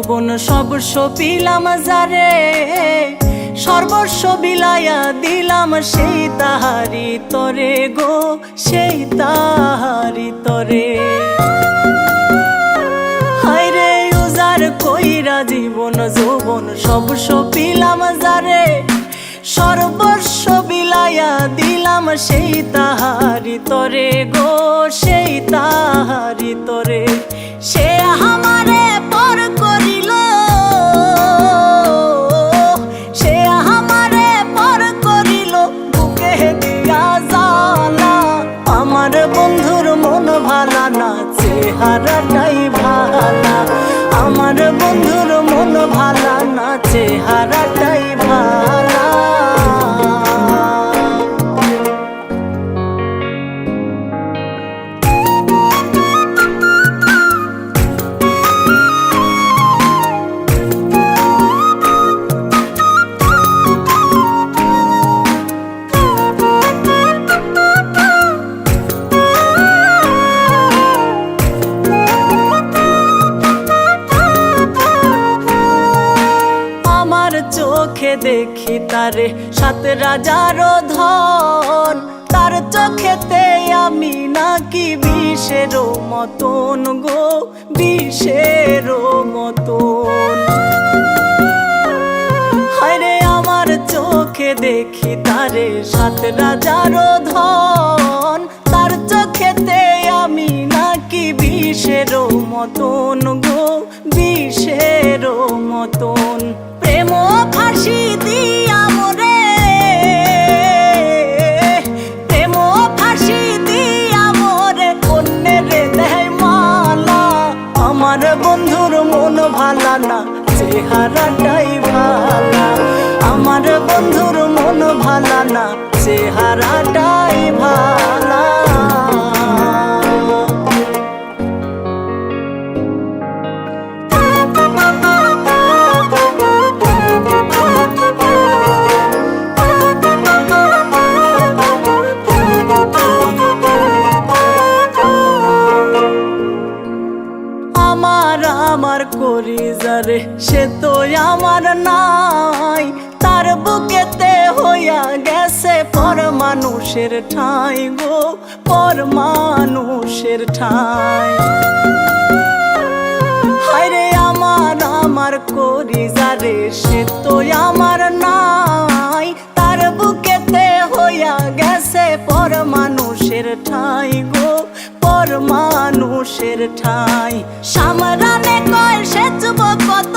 যৌবন সর্বস্ব পিলাম যারে, সর্বস্ব বিলাইয়া দিলাম সেই তাহারি তরে গো, সেই তাহারি তরে। হায়রে উজার কইরা জীবন, যৌবন সর্বস্ব পিলাম যারে, সর্বস্ব বিলাইয়া দিলাম সেই তাহারি তরে গো, সেই তাহারি তরে। সে আমারে চেহারাটাই চোখে দেখি তারে সাত রাজার ধন। তার চোখেতে আমি নাকি বিষের মতন গো, বিষের মতন। হায়রে আমার চোখে দেখি তারে সাত রাজার ধন। তার চোখেতে আমি নাকি বিষের মতন গো, বিষের মতন। আমার বন্ধুর মন ভালা না চেহারাটাই আমার আমার করি যারে সে তো আমার নাই। তার বুকেতে হইয়া গেছে পর মানুষের ঠাই গো, পর মানুষের ঠাই। হায়রে আমার আমার করি যারে সে তো আমার নাই। তার বুকেতে হইয়া গেছে পর মানুষের ঠাই গো, পর মানুষের ঠাই। সামরানে কয় সে যুবক কত?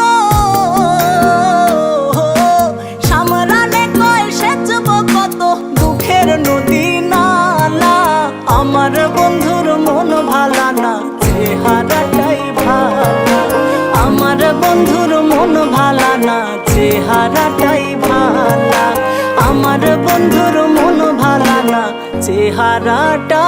সামরানে কয় সে যুবক কত? দুঃখের নদী নালা, আমার বন্ধুর মন ভালা না চেহারাটাই ভালা। আমার বন্ধুর মন ভালা না চেহারাটাই ভালা। আমার বন্ধুর মন ভালা না চেহারাটা